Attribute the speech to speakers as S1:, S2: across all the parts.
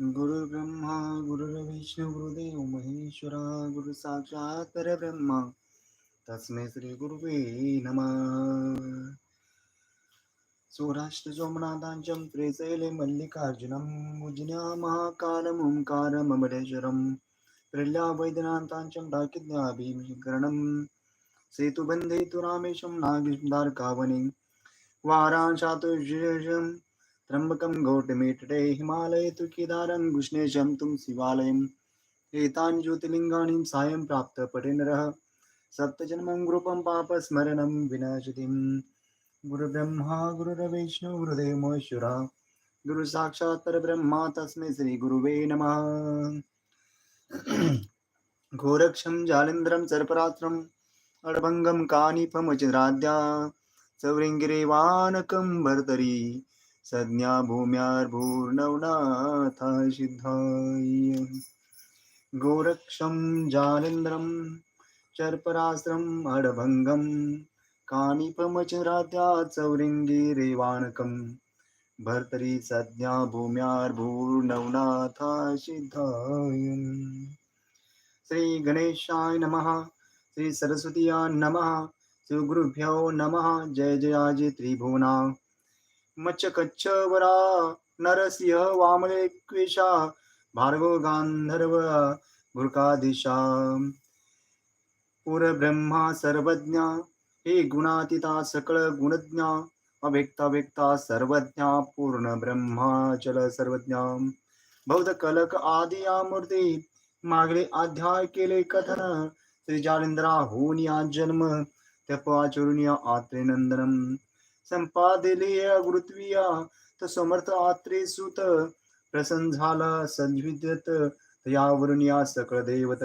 S1: गुरु ब्रह्मा गुरुर्विष्णू गुरुदेव महेश्वरा गुरु साक्षात परब्रह्मा तस्मे श्री गुरुवे नमः. सौराष्ट्र सोमनाथांचम त्रिशैले मल्लिकार्जुनम मुजन्या महाकालम ओंकारममरेश्वरम त्रिल्या वैद्यनाथांचम डाकिज्ञाभिकरणम सेतुबन्धे तु रामेशं नागिदार्कावने वारांशातुशेषं त्र्यम्बकं घोटमेटटे हिमालये तु केदारं कृष्णेशं तुं शिवालयम् एतानि ज्योतिर्लिङ्गानि सायं प्राप्त पठे नरः। सप्तजन्मं ग्रूपं पापस्मरणं विनाशतिं गुरुब्रह्मा गुरुर्विष्णु गुरुदेव गुरुसाक्षात् परब्रह्मा तस्मै श्रीगुरुवे नमः। घोरक्षं जालिन्द्रं सर्परात्रम् अडभङ्गं कानिपमचिराद्या सवृङ्गिरेवानकं भर्तरी। संज्ञा भूम्यार्भूर्नवनाथ सिद्धाय गोरक्षं जालेन्द्रं चर्परास्त्रम् अडभङ्गं कानिपमचिराद्या सौरिङ्गिरेवानकं भर्तरी। संज्ञा भूम्यार्भूर्नवनाथ सिद्धाय श्रीगणेशाय नमः। श्री सरस्वतीया नमः श्री गुरुभ्यो नमः जय जयाजी त्रिभुवना। मच्छकच्छवरा वरा नरसिंह वामले क्वेशा भार्गव गांधर्व गुरुकादिशा। पुरब्रह्मा सर्वज्ञा हे गुणातीता सकळ गुणज्ञा अव्यक्ता व्यक्ता सर्वज्ञा पूर्ण ब्रह्माचल सर्वज्ञा। बौद्ध कलक आदि या मूर्ती मागले अध्याय केले कथन श्री होनिया जन्म त्यपाचरून या आत्रे नंदनम. गुरुत्विया त समर्थ आत्रे सुत. प्रसन्न झाला संविद्यत यावरून या सकळ देवत.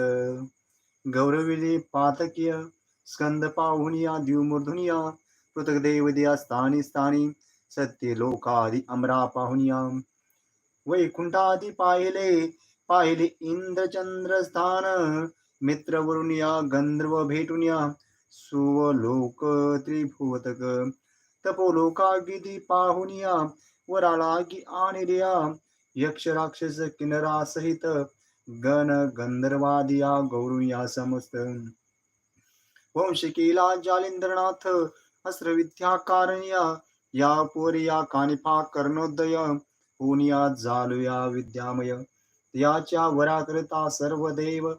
S1: गौरविले पातकीय स्कंद पाहुन या द्युमूर्धुन या. पृथक देवदिया स्थानी स्थानी सत्य लोकादि अमरा पाहुन या. वैकुंठादि पाहिले पाहिले इंद्रचंद्र स्थान. मित्रवरून या गंधर्व भेटून या. सुवलोक त्रिभुवतक तपोलोकागिदी पाहून या. वराळागी आणल्या यक्ष राक्षस किनरा सहित गण गंधर्वादिया गौरून या समस्त. वंश केला जालिंद्रनाथ अस्त्रविद्या कारण्या या. पोरिया कानिफा कर्णोदय पुनिया जालुया विद्यामय. याच्या वराकरता सर्व देव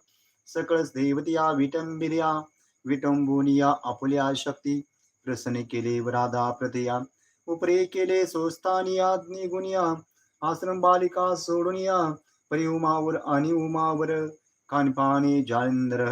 S1: सकळच देवतिया विटंबिर्या विटंबुनिया आपुल्या शक्ती. प्रसन्न केले वराधा प्रतया उपरे केले सोस्तानिया निगुनिया आश्रम बालिका सोडुनिया परी उमावर आणि उमावर. कानपाने जालिंद्र.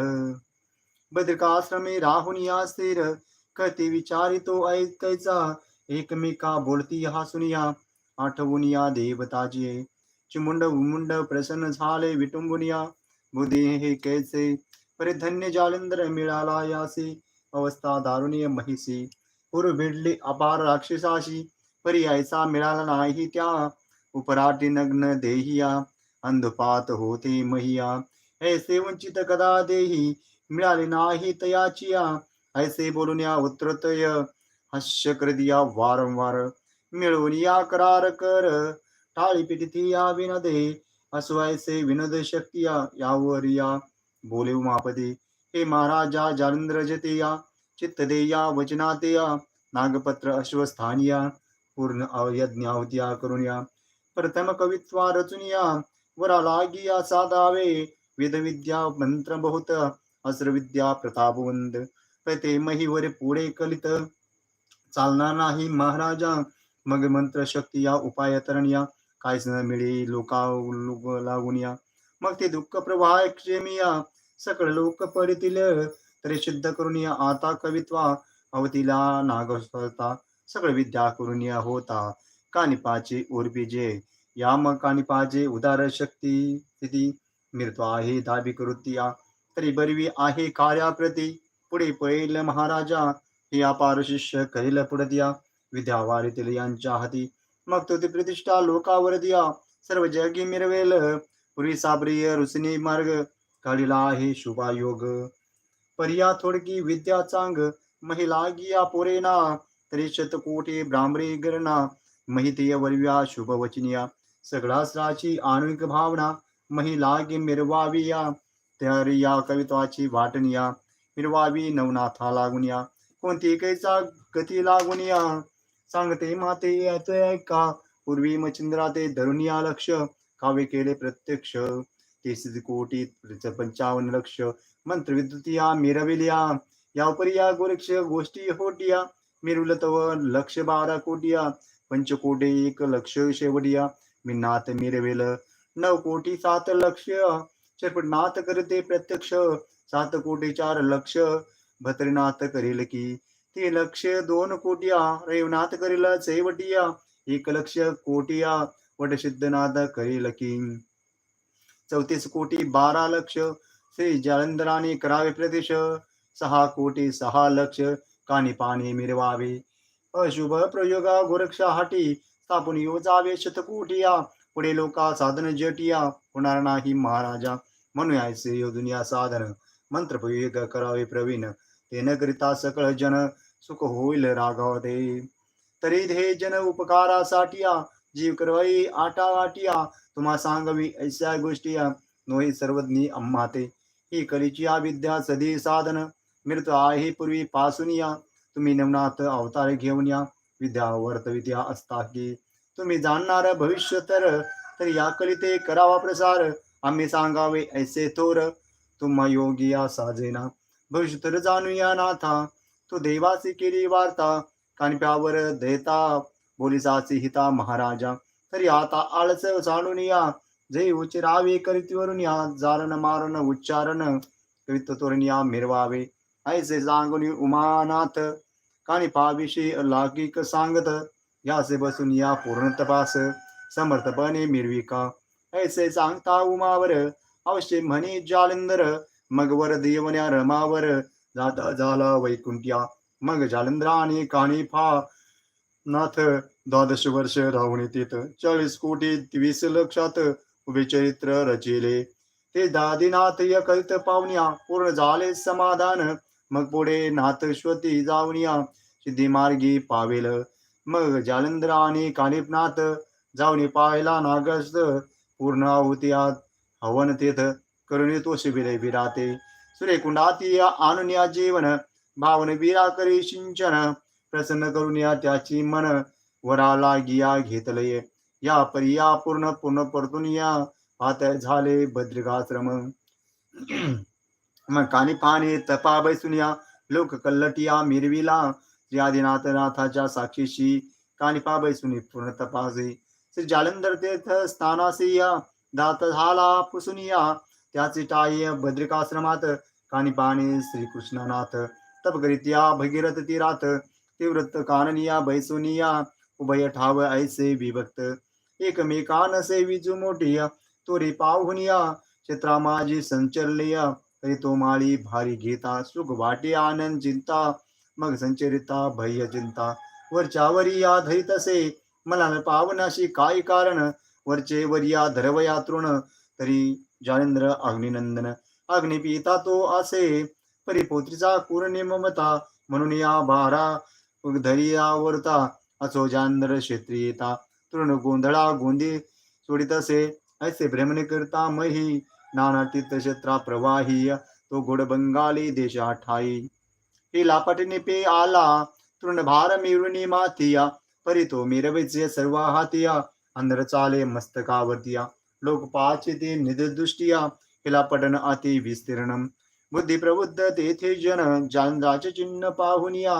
S1: बद्रिकाश्रमे राहुनिया स्थिर. कती विचारितो ऐकायचा एकमेका बोलती हासुनिया आठवुनिया देवताजी. चिमुंड उमुंड प्रसन्न झाले विटुंबुनिया. बुद्धी हे कैसे? परिधन्य जालिंद्र मिळाला यासी अवस्था दारुणीय महिसी। पूर्व भिडली अपार राक्षसाशी पर्यायचा मिळाला नाही त्या। उपराटी नग्न देहिया अंधपात होते महिया। ऐसे वंचित कदा देही मिळाले नाही तयाचिया। ऐसे बोलून या उत्तरतय हस्य दिया वारंवार। मिळून या करार कर टाळी पिटिती या विनदे। असवायचे विनोद शक्तिया यावर या बोले हे महाराजा जालिंद्र जतेया चित्त देया वचनातेया नागपत्र अश्वस्थानिया पूर्ण यज्ञाहुत्या करुनिया प्रथम कवित्वा रचुनिया वरा लागिया साधावे. वेदविद्या मंत्र बहुत अस्त्रविद्या प्रतापवंत प्रते महिवर पुढे कलित. चालणार नाही महाराजा. मग मंत्र शक्ती या उपाय तरण्या काहीच न मिळी लोका लागून या. मग ते दुःख प्रवाह क्षेमिया सकळ लोक पडितील तरी सिद्ध करून या. आता कवित्वा अवतीला नागस्वता सगळ विद्या करून या होता. कानिपाचे उर्बीजे. या मग कानिपाचे उदार शक्ती स्थिती. मृत्यू आहे दाबी करुत्या तरी बरवी आहे कार्याप्रती पुढे पळेल महाराजा. हे अपार शिष्य करील पुढत्या विद्या वारीतील यांच्या हाती. मग तो ती प्रतिष्ठा लोकावर दिया सर्व जगी मिरवेल. पुरी साबरीय रुसनी मार्ग. काढिला आहे शुभायोग. पर्या थोडकी विद्या चांग. महिला गिया पोरेना. तरी शतकोटी ब्राह्मरी गणना. महितीय वर्व्या शुभवचनिया. स्त्राची आणविक भावना. महिलागी मिरवाविया. तर या कवित्वाची वाटनिया मिरवावी नवनाथा लागून या कोणती कैचा गती लागून या सांगते माते याचे ऐका. पूर्वी मचिंद्रा ते धरुनिया लक्ष. काव्य केले प्रत्यक्ष. तेसीस कोटी पंचावन्न लक्ष. मंत्र विद्युतिया मिरविलिया या. उपरी या गोरक्ष गोष्टी होटिया. मिरवल तव लक्ष बारा कोटिया. पंचकोटे एक लक्ष शेवटिया. मी नाथ मिरवेल नऊ कोटी सात लक्ष. चरपटनाथ करते प्रत्यक्ष. सात कोटी चार लक्ष. भद्रनाथ करेल की ती लक्ष दोन कोटिया रेवनाथ करेल चैवटिया एक लक्ष कोटिया वट सिद्धनाथ करील की. चौतीस कोटी बारा लक्ष श्री जालंधराने करावे प्रदेश सहा कोटी सहा लक्ष कानी पाणी मिरवावे. अशुभ प्रयोगा गोरक्षाहाटी स्थापून योजावे शतकोटिया पुढे लोका साधन जटिया होणार नाही महाराजा. म्हणूया श्री योजनिया साधन. मंत्र प्रयोग करावे प्रवीण. तेन करिता सकळ जन सुख होईल राघव दे तरी हे जन उपकारासाठी जीव करवाई आटा आटिया तुम्हा सांगवी ऐसा गोष्टी नोही सर्वज्ञी अम्मा ते ही कलीची विद्या सदी साधन मृत आहे पूर्वी पासून या तुम्ही नवनाथ अवतार घेऊन या विद्या वर्तविद्या असता की तुम्ही जाणणार भविष्य तर तर या कलिते करावा प्रसार. आम्ही सांगावे ऐसे थोर तुम्हा योगी या साजेना. भविष्य तर जाणूया नाथा. तो देवाची केली वार्ता कानप्यावर देता बोलिसाची हिता महाराजा. तरी आता आळस जाणून या जे उच्चरावे करीतीवरून या जारण मारण उच्चारण करीत तोरण या मिरवावे. ऐसे सांगून उमानाथ काणी पाविषयी लागिक सांगत यासे बसून या पूर्ण तपास समर्थपणे मिरविका ऐसे सांगता उमावर अवश्य म्हणे जालिंदर मगवर देवन्या रमावर जाता झाला वैकुंठ्या मग जालंधराने काणी फा नाथ द्वादश वर्ष राहून तिथ चाळीस कोटी वीस लक्षात उभे चरित्र रचिले. ते दादीनाथ या पाहुण्या पावण्या पूर्ण झाले समाधान मग पुढे नाथश्वती जावनिया सिद्धी मार्गी पावेल. मग जालंधर आणि कानिपनाथ जाऊन पाहिला नागस्त पूर्ण आहुत्यात हवन तेथ करुणी तो शिबिरे विराते. सुरे आणून या जीवन भावन वीरा करी सिंचन प्रसन्न करून या त्याची मन वराला गिया घेतलये. या परिया पूर्ण पूर्ण परतून या. पात झाले बद्रिकाश्रम. मग कानी पाने तपा बैसून या. लोक कल्लटिया मिरविला. श्री आदिनाथ नाथाच्या साक्षीशी कानिपा बैसुनी पूर्ण तपासे. श्री जालंधर तीर्थ स्थानासी या. दात झाला पुसुनिया त्याचे टाय बद्रिकाश्रमात कानिपाने श्रीकृष्णनाथ। तप करित्या भगीरथ तीरात तीव्रत काननिया बैसुनिया उभय ठाव ऐसे विभक्त। एकमेकान से विजू मोठिया तोरी पाहुनिया क्षेत्रा माझी संचरलिया तरी तो माळी भारी घेता सुख वाटे आनंद चिंता मग संचरिता भय चिंता। वरच्या वरी या धरितसे मला न पावनाशी काय कारण? वरचे वरिया धरवया तृण तरी जानेंद्र अग्निनंदन। अग्निपिता तो असे परिपोत्रीचा पूर्ण ममता म्हणून या बारा धरियावरता असो जांद्र क्षेत्री येता तृण गोंधळा गोंदी सोडित असे ऐसे भ्रमण करता मही नाना तीर्थक्षेत्रा प्रवाही तो गोड बंगाली देशा ठाई। ही लापटने पे आला तृणभार मिळवणी माथिया परी तो मिरवेचे सर्व हातिया अंधर चाले मस्तकावतिया लोक पाचे ते निदृष्टिया हिला पडन अति विस्तीर्ण बुद्धी प्रबुद्ध तेथे जन जानजाचे चिन्ह पाहुनिया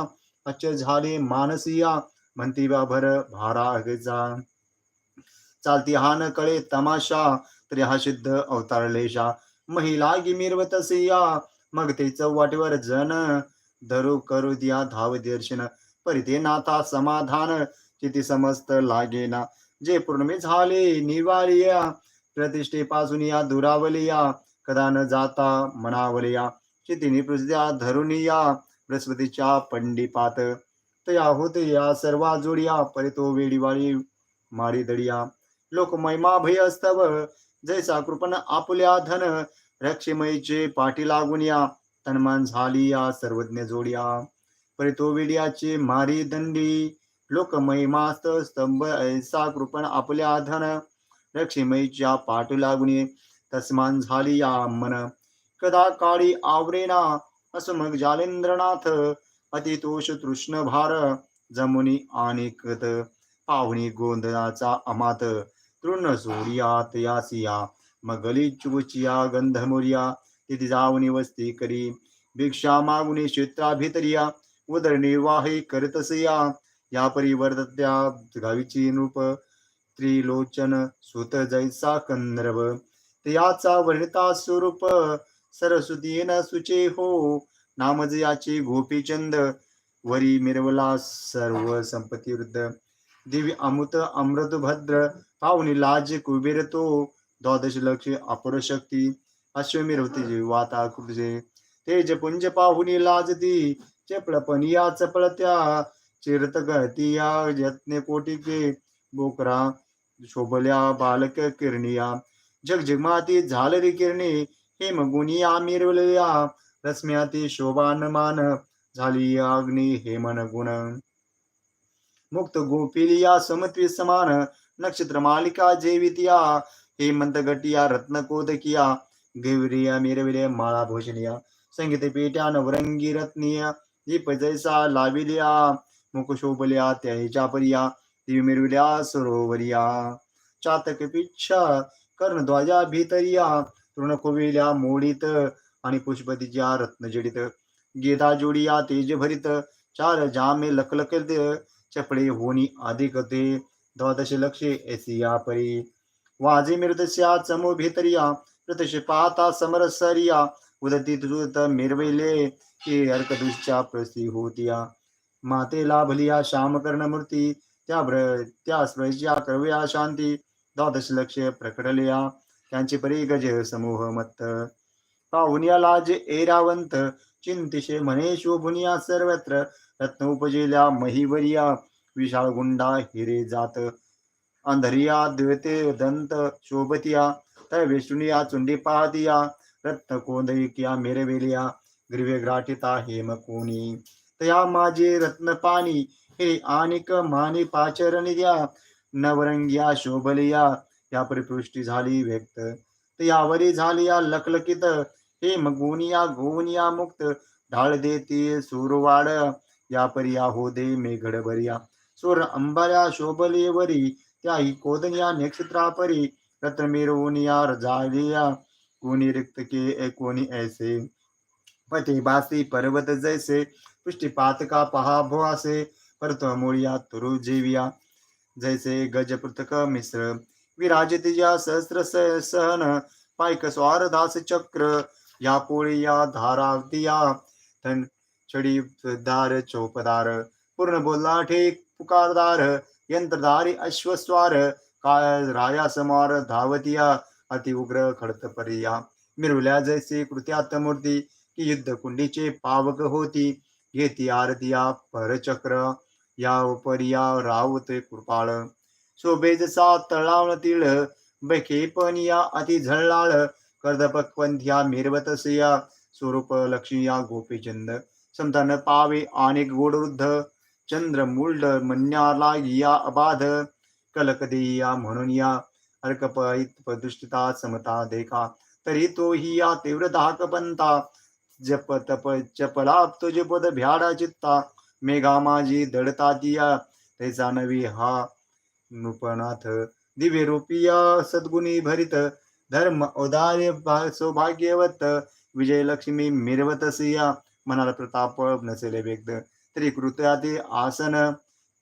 S1: अच्छ झाले मानसिया म्हणती भर भारा अगजा चालती हान कळे तमाशा तरी हा सिद्ध अवतारलेशा महिला गिमिरवतसिया मग ते चौवाटीवर जन। धरू करू दिया धाव दर्शन परिते नाथा समाधान चिती समस्त लागेना जे पूर्णमी झाले निवारिया। प्रतिष्ठेपासून या दुरावलिया कदा न जाता म्हणावलिया चितिनी निपृद्या धरून या बृहस्पतीच्या पंडिपात तया होते या सर्वा जोडिया परितो वेडीवाळी मारी दडिया लोक महिमा भय अस्तव जैसा कृपण आपुल्या धन रक्षमयीचे पाठी लागून या तन्मान झाली या सर्वज्ञ जोडिया. परी तो मारी दंडी लोक लोकमहिमास्त स्तंभ ऐसा कृपण आपल्या धन लक्ष्मीच्या पाठ लागुनी तस्मान झाली या मन कदा काळी आवरेना अस मग जालेंद्रनाथ अतितोष तृष्ण भार जमुनी आणि कत पाहुणी गोंधळाचा अमात तृण सोडियात यासिया मग गली चुचिया गंधमुरिया तिथे जाऊनी वस्ती करी। भिक्षा मागुनी क्षेत्राभितरिया उदरनिर्वाही करतसया। या परिवर्तत्या गावीची नृप त्रिलोचन सुत जैसा कंदर्भ याचा वर्णिता स्वरूप सरस्वतीन सुचे हो. नामज याचे गोपीचंद वरी मिरवला सर्व संपत्ती वृद्ध. दिव्य अमृत अमृत भद्र पाहुणी लाज कुबेर तो. द्वादश लक्ष अपर शक्ती अश्वमिरवती जीवाता कृजे तेज पुंज दी लाजती या चपळत्या चिरत गळतिया यत्ने कोटिके बोकरा शोभल्या बालक किरणिया. जगजगमाती झालरी किरणे हे मगुनिया मिरवल्या. रस्म्याती शोभान मान झाली अग्नी हेमन गुण. मुक्त गोपिलिया समत्वी समान नक्षत्र मालिका जेवितिया. हेमंत गटिया रत्न कोदकिया गेवरिया मिरविले माळा भोजनिया. संगीत पेट्या नवरंगी रत्निया. दीप जैसा लाविलिया. मुख शोभल्या त्याच्या परिया दिव मिरविल्या सरोवरिया चातक पिच्छा कर्णध्वजा भीतरिया तृण मोडीत आणि पुष्पतीच्या रत्नजडित गेदा जोडिया तेज भरित चार जामे लखलखित चपडे होनी अधिक ते द्वादश लक्षे एसिया परी वाजे मृतस्या चमो भीतरिया प्रतश पाहता समरसरिया उदती तुझत मिरविले की अर्कदुष्च्या प्रस्ती होतिया माते लाभलिया श्यामकर्ण मूर्ती त्या भ्र त्या स्प्रज्या करव्या शांती द्वादश लक्ष प्रकटलिया त्यांची परी गज समूह मत्त. पाहुनिया लाज एरावंत चिंतिशे म्हणे शोभुनिया सर्वत्र रत्न उपजेल्या महिवरिया विशाळ गुंडा हिरे जात. अंधरिया द्वेते दंत शोभतिया तय विष्णुया चुंडी पाहतिया रत्न कोंदयिकिया मेरवेलिया ग्रीवे ग्राटिता हेम कोणी. तया माझे रत्न पाणी हे आणिक माने पाचरणी द्या नवरंग्या शोभलिया. या परिपृष्टी झाली व्यक्त. तयावरी झाली या लखलकित हे मगुनिया गोनिया मुक्त. ढाळ देती सूरवाड. या परिया हो दे मेघडभरिया. सूर अंबाऱ्या शोभलेवरी. त्याही कोदनिया नक्षत्रा परी रत्न मिरवनिया रजालिया. कोणी रिक्त के कोणी ऐसे. पते बासी पर्वत जैसे. पृष्ठीपात का पहा भोआसे. परत मोळिया तुरु जेविया जैसे गज पृथक मिश्र विराजितिया सहस्र स- सहन पायक स्वार दास चक्र या पोळी या धारावतिया धन छडी दार चौपदार पूर्ण बोलला ठेक पुकारदार यंत्रधारी अश्वस्वार काय राया समार धावतिया अति उग्र खडत परिया मिरवल्या जैसे कृत्यात मूर्ती की युद्ध कुंडीचे पावक होती घेती आरतिया परचक्र या उपरिया रावत कृपाळ. शोभेजसा तळावण पण या अति झळाळ कर्दपक्वंथ्या मिरवतसया स्वरूप लक्ष्मिया गोपीचंद समता पावे अनेक गोडवृद्ध चंद्र मुल्ड मन्याला या अबाध. कलकदेया म्हणून या अर्कपहित प्रदुष्टिता समता देखा. तरी तो ही या तीव्र दाहक पंता जप तप चपला तुझे पद भ्याडा चित्ता. मेघा माझी दडता दिया तैसा नवी हा नृपनाथ. दिव्य रूपिया सद्गुणी भरित धर्म औदार्य सौभाग्यवत विजयलक्ष्मी मिरवतसिया मनाला प्रताप नसेल व्यक्त तरी कृत्याती आसन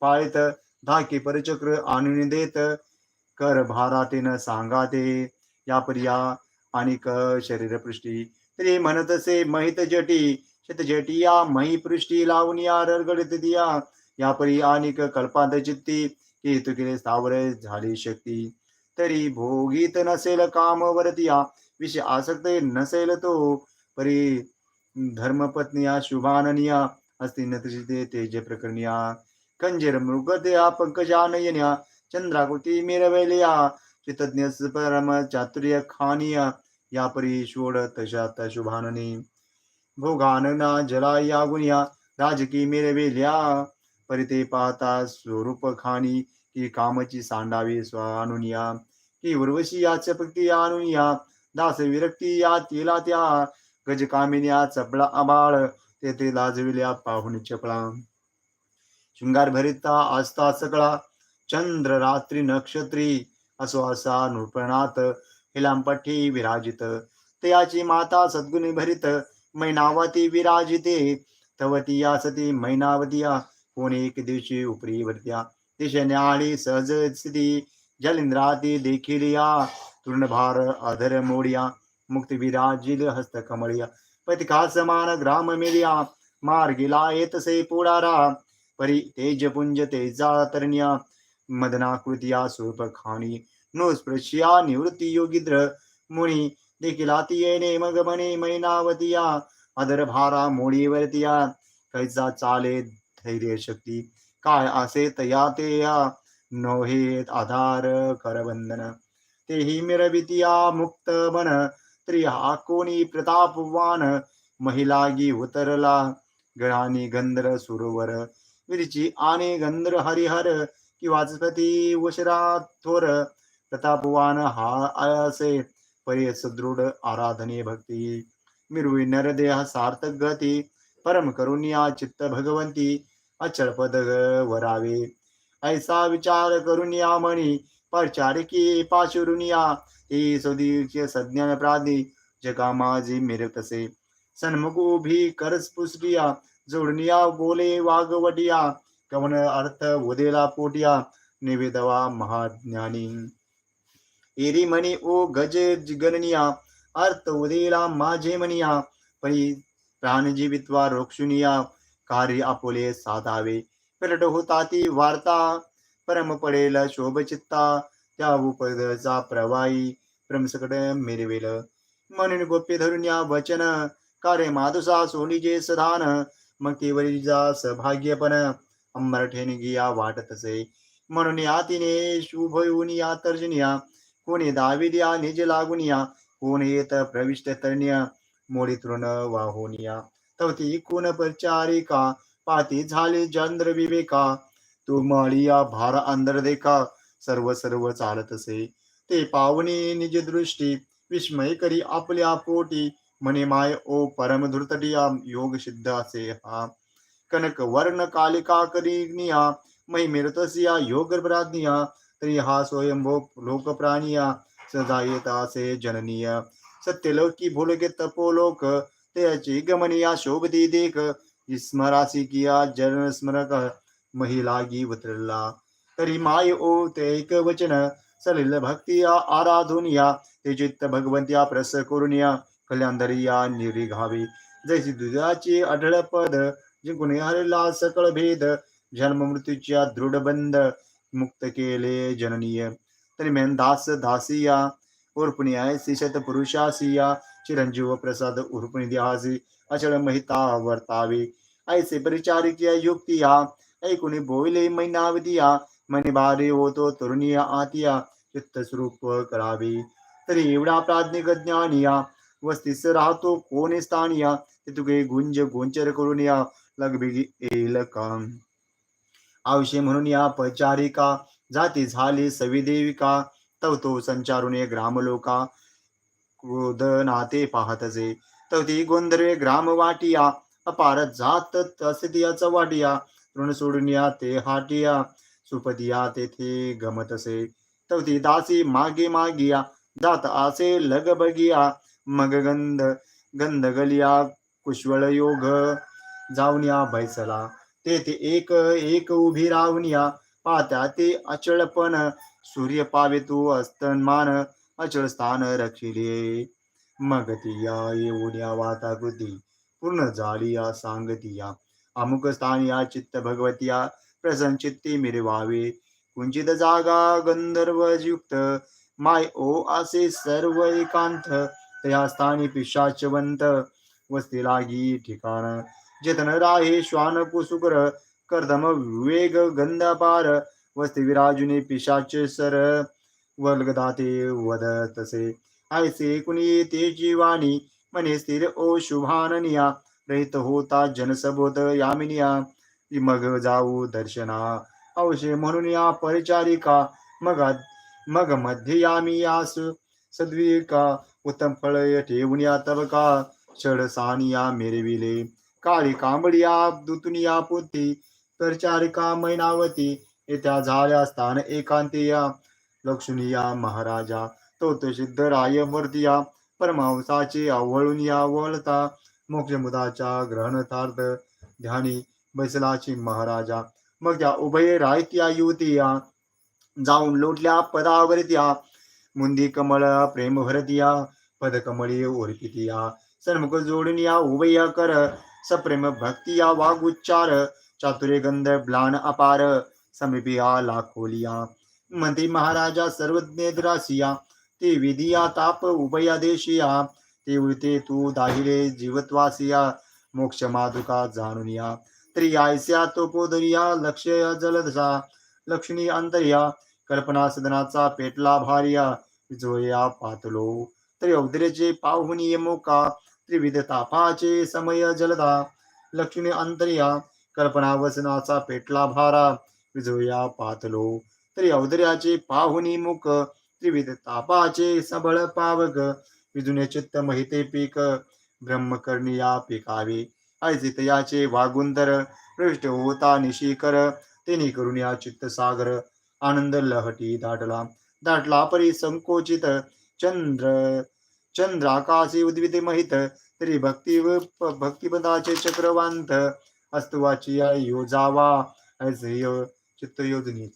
S1: पाळित धाकी परचक्र आणून देत कर भारातीन सांगाते. या पर्या आणि शरीरपृष्टी तरी म्हणतसे महित जटी चितझटिया मही पृष्टी लावणिया रडगडत दिया. या परी आणिक कल्पांत चित्ती की तुकिले स्थावर झाली शक्ती. तरी भोगीत नसेल काम वरतिया विषय आसक्त नसेल तो. परी धर्मपत्निया शुभाननिया असती नतशिते तेज प्रकरणिया. कंजर मृगतया पंकजानयन्या चंद्राकृती मिरवलिया. चितज्ञ परम चातुर्य खानिया. या परी षोड तशा शुभाननी. भोगानना जला या गुणिया राजकी मिरविल्या परिते पाहता स्वरूप खाणी की कामची सांडावी स्वानुनिया। की उर्वशी या चपटी अनुनिया दास विरक्ती या तिला त्या। गज कामिन्या चपळा आबाळ तेथे लाजविल्या पाहुण चपळा शृंगार भरिता आस्ता सकळा। चंद्र रात्री नक्षत्री। असो असा नृपणात हिलांपठी विराजित। तयाची माता सद्गुणी भरित। मैनावती विराजिते तवती या सती मैनावतिया कोण एक दिवशी उपरी वरत्या. दिशेने आली सहज स्थिती जलिंद्राती देखील या तृणभार अधर मोडिया मुक्त विराजिल हस्त कमळिया. पतिका समान ग्राम मिलिया मार्गिला येतसे पुढारा परी तेजपुंज तेजा तरण्या मदनाकृतिया स्वरूप खाणी. नो स्पृश्या निवृत्ती योगिद्र मुनी देखील आती ने मग म्हणे मैनावतिया अदर भारा मोडीवरतिया कैसा चाले धैर्य शक्ती काय असे तया ते या नोहे आधार करबंधन तेही मिरवितिया मुक्त मन. त्रि हा कोणी प्रतापवान? महिलागी उतरला. गणानी गंधर सुरोवर. विरची आणि गंधर हरिहर. कि वाचपती वशरा थोर. प्रतापवान हा असे परी सुदृढ आराधने भक्ती। मिरवी नरदेह सार्थक गती परम करुणिया चित्त भगवंती अचल पद वरावे। ऐसा विचार करुनिया मणी परचारिकी पाशुरुनिया ही सुदीर्घ सज्ञान प्राधी जगा माझी मिरकसे। सन्मुख उभी करस्पुसटिया जोडनिया बोले वागवटिया कवन अर्थ उदेला पोटिया निवेदवा महाज्ञानी। एरी म्हणे ओ गज गणनिया अर्थ उदेला माझे मनिया परी प्राणजीवित्वा रोक्षुनिया कार्य आपोले साधावे प्रट होता ती वार्ता परम पडेल शोभचित्ता त्या उपदचा प्रवाही प्रमसकट मिरवेल म्हणून गोप्य धरून या वचन कार्य माधुसा सोनीजे सधान मग केवळीचा सभाग्यपण अंबरठेने गिया वाटत असे म्हणून या तिने शुभ येऊन या तर्जनिया कोणी दाविदिया निज लागुनिया कोण येत प्रविष्ट तरण्य मोडी तृण वाहुनिया. तवती कोण परचारिका पाती झाले चंद्र विवेका. तू माळिया भार अंदर देखा सर्व सर्व चालत असे. ते पावनी निज दृष्टी विस्मय करी आपल्या पोटी. म्हणे माय ओ परम धृतटिया योग सिद्ध असे हा. कनक वर्ण कालिका करिनिया महिमिरतसिया योग प्राज्ञिया तरी हा स्वयंभो लोक प्राणिया सदा येत असे जननीय। सत्यलोकी भूलके तपोलोक त्याची गमनिया शोभती देख। स्मरासी किया जन स्मरक महिलागी उतरला। तरी माय ओ ते एक वचन सलिल भक्ती आराधुनिया। ते चित्त भगवंतिया प्रस करुनिया निरी घावी जैसी दुधाची अढळ पद जिंकून हरला सकळ भेद। जन्म मृत्यूच्या दृढ बंद मुक्त केले जननीय। तरी मेन दास दासिया उर्पणी ऐसी पुरुषासिया चिरंजीव प्रसाद उर्पणी द्यासी अचळ महिता वर्तावे। ऐसे परिचारिकिया युक्तिया ऐकुणी बोईले मैनावदिया मनी हो होतो तरुणी आतिया चित्त स्वरूप करावे। तरी एवढा प्राज्ञिक ज्ञानिया वस्तीस राहतो कोणी स्थानिया ते तुगे गुंज गोंचर करून या लगबिगी येईल काम आवशे म्हणून या पचारिका जाती झाली सविदेविका तव तो संचारुने ये ग्रामलोका. क्रोध नाते पाहतसे तव ती गोंधर्वे ग्राम वाटिया. अपार जात तसदियाचा वाटिया. ऋण सोडून या ते हाटिया. सुपदिया तेथे गमतसे तव ती दासी मागे मागिया. जात आसे लग बगिया. मग गंध गंध गलिया. कुशवळ योग. जावनिया बैसला. तेथे एक एक उभी रावनिया पाहत्या ते अचळपण सूर्य पावे तू अस्तमान अचळ स्थान रक्षिले. मग तिया येऊन पूर्ण झाली या सांगतिया. अमुक स्थानिया चित्त भगवतिया प्रसंचित्ती मिरवावे कुंचित जागा गंधर्व युक्त माय ओ असे सर्व एकांत त्या स्थानी पिशाचवंत वस्ती लागी ठिकाण जेतन राहे श्वान कुसुकर कर्दम विवेग गंधपार वस्ती विराजुने पिशाचे सर वर्गदाते वदतसे ऐसे कुणी ते जीवानी मने स्थिर ओ शुभाननिया रहित होता जनसबोध यामिनिया. मग जाऊ दर्शना अवशे म्हणून या परिचारिका मग मग मध्ये यामी यास सद्विका उत्तम फळ ठेवून या तबका षड सानिया मेरविले काळी कांबडिया दुतुनिया पोती चारिका मैनावती येत्या झाल्या स्थान एकांतिया लक्ष्मीया महाराजा. तो तो सिद्ध राय मूर्तिया परमांसाचे आवळून या वळता. मोक्षमुदाच्या ग्रहणतार्थ ध्यानी बैसलाची महाराजा. मग त्या उभय रायत्या युवतिया जाऊन लोटल्या पदावरत्या मुंदी कमळ प्रेम भरतिया पदकमळी ओरकितिया सन्मुख जोडून या उभय कर. सप्रेम भक्ती या वागुच्चार चातुर्य गंध ब्लान अपार समीपिया लाखोलिया। मंत्री महाराजा सर्वज्ञ द्रासिया ते विधिया ताप उभया देशिया ते उळते तू दाहिले जीवत्वासिया मोक्ष माधुका जाणून या तरी आयस्या तो पोदरिया लक्ष जलदसा लक्ष्मी अंतर्या कल्पना सदनाचा पेटला भार्या विजोया पातलो। तरी औदर्याचे पाहुनी मोका त्रिविध तापाचे समय जलदा लक्ष्मी अंतर्या कल्पना वसनाचा पेटला भारा विजोया पातलो तरी औदर्याचे पाहुनी मुख त्रिविध तापाचे सबळ पावक विजुने चित्त महिते पीक ब्रह्मकर्णिया पिकावे ऐसे याचे वागुंदर पृष्ठ होता निशीकर तेने करून या चित्त सागर आनंद लहटी दाटला दाटला परी संकोचित चंद्र चंद्र आकाशी महित तरी भक्ती भक्तिपदाचे चक्रवांत अस्तुवाची या हो जावा ऐसे यो चित्त योजनी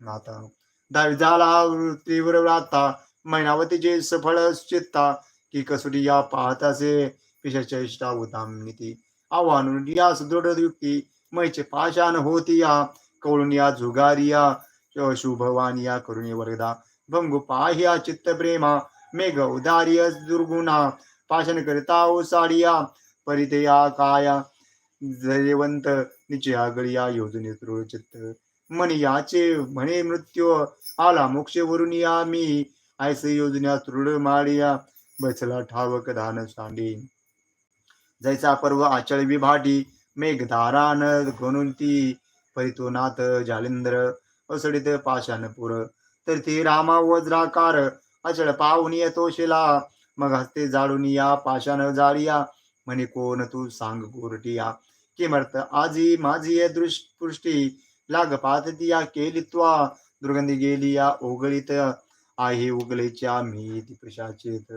S1: नाता. दहावी झाला तीव्र व्राता मैनावतीचे सफळ चित्ता की कसोटी या पाहतासे पिशाचेष्टा उदाम नीती. आव्हान या सुदृढ युक्ती मैचे पाषाण होती या कवळून या जुगारिया शुभवानिया करुणी वरदा. भंगू पाह्या चित्त प्रेमा मेघ उदार्य दुर्गुणा पाषाण करता ओसाडिया परितया काया जयवंत निचया गळिया योजने चित्त. मन याचे म्हणे मृत्यू आला मोक्ष वरून या मी. ऐसे योजना तृढ माडिया बसला ठावक धान सांडी. जैसा पर्व आचळ विभाटी मेघधारान गणून ती परितोनाथ जालिंद्र असडित पाषाणपुर तर ते रामा वज्राकार अचळ पाहुन येतो शिला. मग हस्ते जाळून या पाषाण जाळिया. म्हणे कोण तू सांग गोरटिया. किमर्थ आजी माझी दृष्टी लाग पाततिया केली त्वा. दुर्गंधी गेली या ओगळीत. आहे उगलेच्या मी ती प्रशाचेत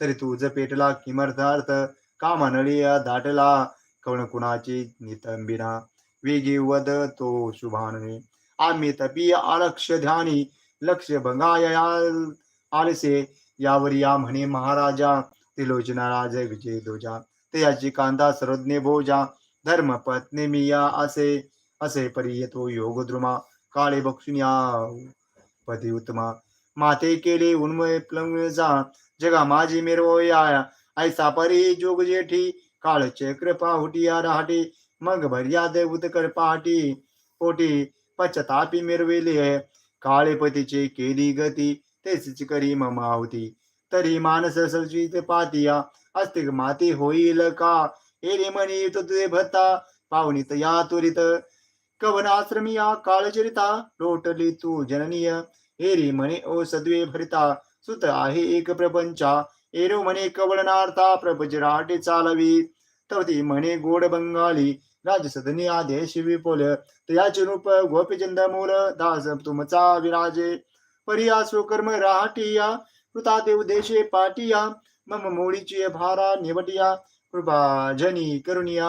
S1: तरी तुझ पेटला किमर्थार्थ का म्हणली दाटला. कवण कुणाची नितंबिना. वेगी वद तो शुभानने. आम्ही तपी आलक्ष ध्यानी. लक्ष भंगाय आलसे यावर या म्हणे महाराजा त्रिलोचना राज विजय दोजा ते याची कांदा सर्वज्ञ भोजा धर्म पत्नी मिया असे असे परी येतो योग द्रुमा काळे या पदी उत्तमा माते केले उन्मय प्लंजा जगा माझी मिरवया ऐसा परी जोग जेठी काळ चक्र पाहुटिया राहटी मग भर्याद उदकर पहाटी पोटी पचतापी मिरविले काळे पतीचे केली गती तेच करी ममा तरी मानस सचित पातिया अस्तिक माती होईल का? एरे म्हणी तुझे भत्ता पाहुणीत या त्वरित कवन आश्रमी या काळचरिता लोटली तू जननीय। एरी म्हणे ओ सद्वे भरिता सुत आहे एक प्रपंचा। एरो म्हणे कवळनार्था प्रपंच राटे चालवी। तवती म्हणे गोड बंगाली राजसदनी आदेश विपुल। तयाचे रूप गोपीचंद मूल दास तुमचा विराजे। परिया स्वकर्म राहटिया कृता देव देशे पाटिया मम मोडीची भारा निवटिया कृपाजनी करुणिया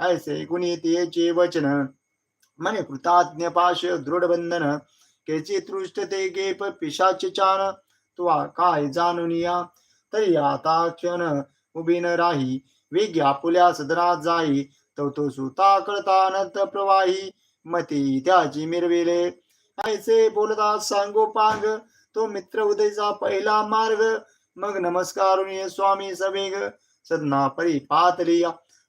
S1: ऐसे कुणी वचन. मने कृताज्ञ पाश दृढ बंधन केचे तृष्ट ते गेप पिशाचे चान तुवा काय जानुनिया तरी आता क्षण उभिन राही वेग आपुल्या सदनात जाई तो तो सुता कळता अनंत प्रवाही मती त्याची मिरविले ऐसे बोलता सांगोपांग तो मित्र उदयचा पहिला मार्ग. मग नमस्कार स्वामी सवेग सदना परी पातली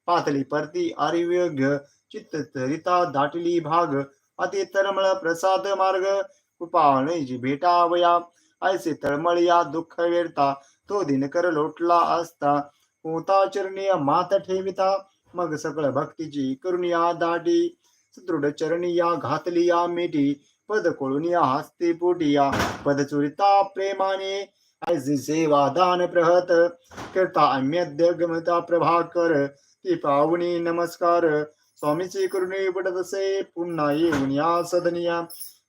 S1: पातली परती आरिव्य चित्त तरिता दाटली भाग. अति तरमळ प्रसाद मार्ग. कृपाळजी भेटावया ऐसे तळमळ या दुःख वेळता तो दिनकर लोटला असता. होता चरणीय मात ठेविता. मग सकळ भक्तीची करुणिया दाटी. सुदृढ चरणी या घातली या मिठी पद कोळून या हस्ते पोटी या पद चोरिता प्रेमाने ऐसी सेवा दान प्रहत करता अम्यद्य गमता प्रभाकर ती पाहुणी नमस्कार स्वामीचे करुणे पडत असे पुन्हा येऊन या सदनिया.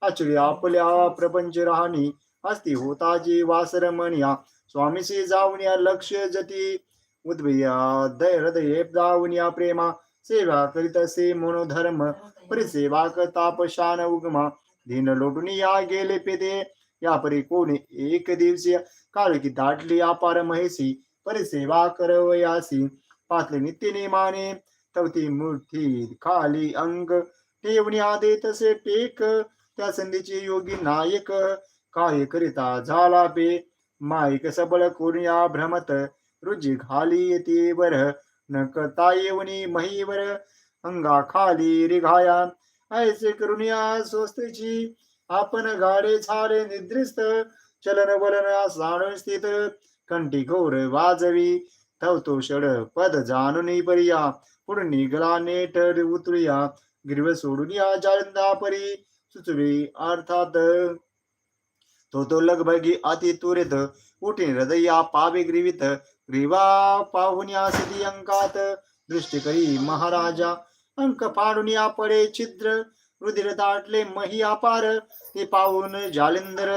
S1: आचर्य आपल्या प्रपंच राहणी असती होताची वासर म्हणया स्वामीशी जाऊन या लक्ष जती उद्भया दय हृदय जाऊन या प्रेमा. सेवा करीत असे मनोधर्म परिसेवा तापशान उगमा. दीन लोटून या गेले पेदे. या परी कोणी एक दिवसीय काळ की दाटली अपार महेशी. परिसेवा करवयासी पातले नित्य नेमाने. तवती मूर्ती खाली अंग. ठेवणी आदे तसे टेक त्या संधीचे योगी नायक. काय करिता झाला पे. माईक सबळ कोणया भ्रमत. रुजी घाली येते वर. न करता महीवर. अंगा खाली रिघाया. ऐसे करून या स्वस्तीची आपण गाडे झाले निद्रिस्त चलन वलन जाणून स्थित कंठी घोर वाजवी थवतो षड पद जाणून परिया पुढे निघला नेट उतरुया गिरव सोडून या जालंदा परी सुचवी अर्थात तो तो लगभगी अति तुरित उठे हृदया पावे ग्रीवित ग्रीवा पाहुण्या सिधी अंकात दृष्टी करी महाराजा अंक फाडून पडे छिद्र रुधिर दाटले मही अपार. ते पाहून जालिंदर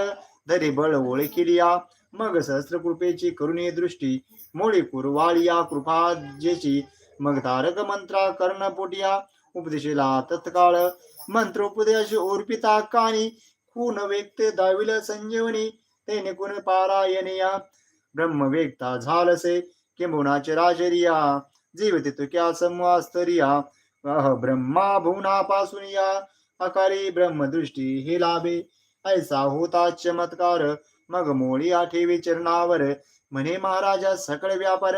S1: धरी बळ ओळखिलिया मग सहस्र कृपेची करुणी दृष्टी मोळी कुरवाळिया कृपा जेची मग तारक मंत्रा कर्ण पोटिया तत्काळ. मंत्रोपदेश ओर्पिता कानी कुण व्यक्त दाविल संजीवनी. तेने कुण पारायणिया ब्रह्म व्यक्ता झालसे किंबुणाचे राजरिया. जीवते तुक्या समवास्तरिया अह ब्रह्मा भुवनापासून या अकारी ब्रह्मदृष्टी हे लाभे. ऐसा होता चमत्कार. मग मोळी आठेवी चरणावर. म्हणे महाराजा सकळ व्यापार.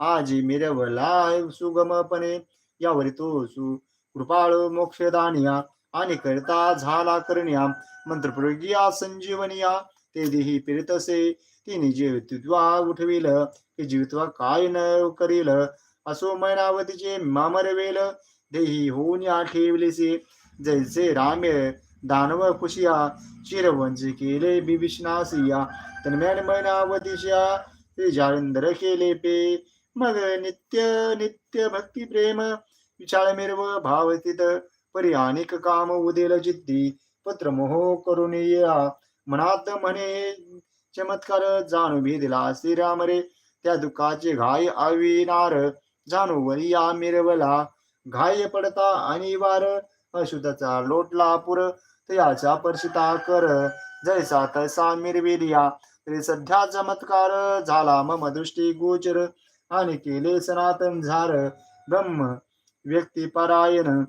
S1: आजी मिरवला सुगमपणे. यावर तो सु कृपाळू मोक्षदानिया आणि करता झाला करण्या. मंत्रप्रयोगिया संजीवनिया ते देही पिरतसे तिने जीवित्वा उठविल. की जीवित्वा काय न करील? असो मैनावतीचे मामरवेल देही होऊन या ठेवलेसे जैसे रामे दानव खुशिया चिरवंश केले बिभीषणासिया तन्म्यान मैनावतीच्या ते जालिंदर केले पे मग नित्य नित्य भक्ती प्रेम विचाळ मिरव भावतीत परी अनेक काम उदेल जिद्दी पत्र मोह करून या मनात म्हणे चमत्कार जाणू भेदला श्रीराम रे त्या दुःखाचे घाय आविनार जाणू वरिया मिरवला घाय पडता आणि वार. अशुद्धचा लोटला पुर. तयाचा परशिता कर. जैसा तैसा मिरविरिया. तरी सध्या चमत्कार झाला मम दृष्टी गोचर. आणि केले सनातन झार. ब्रह्म व्यक्ती परायण.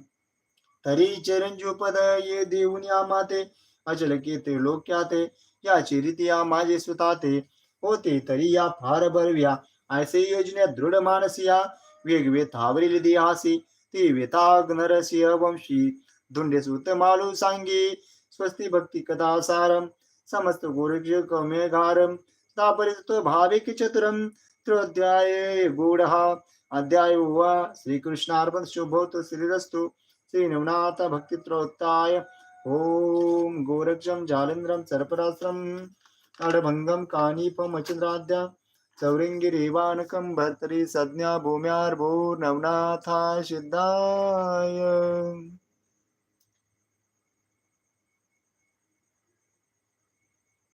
S1: तरी चिरंजीव पद ये देऊन या माते. अचल केते लोक्याते. याची रीतिया माझे सुताते. होते तरी या फार बरव्या. ऐसे योजने दृढ मानसिया. वेगवे थावरील दिहासी. ती वेताग नरसिंह वंशी धुंडे सुत मालू सांगी स्वस्ती भक्ती कथा सारम समस्त गोरक्ष कमेघारम स्थापरित भाविक चतुरम त्रोध्याय गूढहा अध्याय वा श्रीकृष्णार्पण शुभोत श्रीरस्तु श्री नवनाथ भक्तित्रोत्ताय ओम गोरक्षम जालेन्द्रम सर्पराश्रम अडभंगम कानीपमचंद्राद्या चौरिंगी चौरिंगिरीवानकं भर्तरी संज्ञा भूम्यार्भूर्नवनाथा सिद्धाय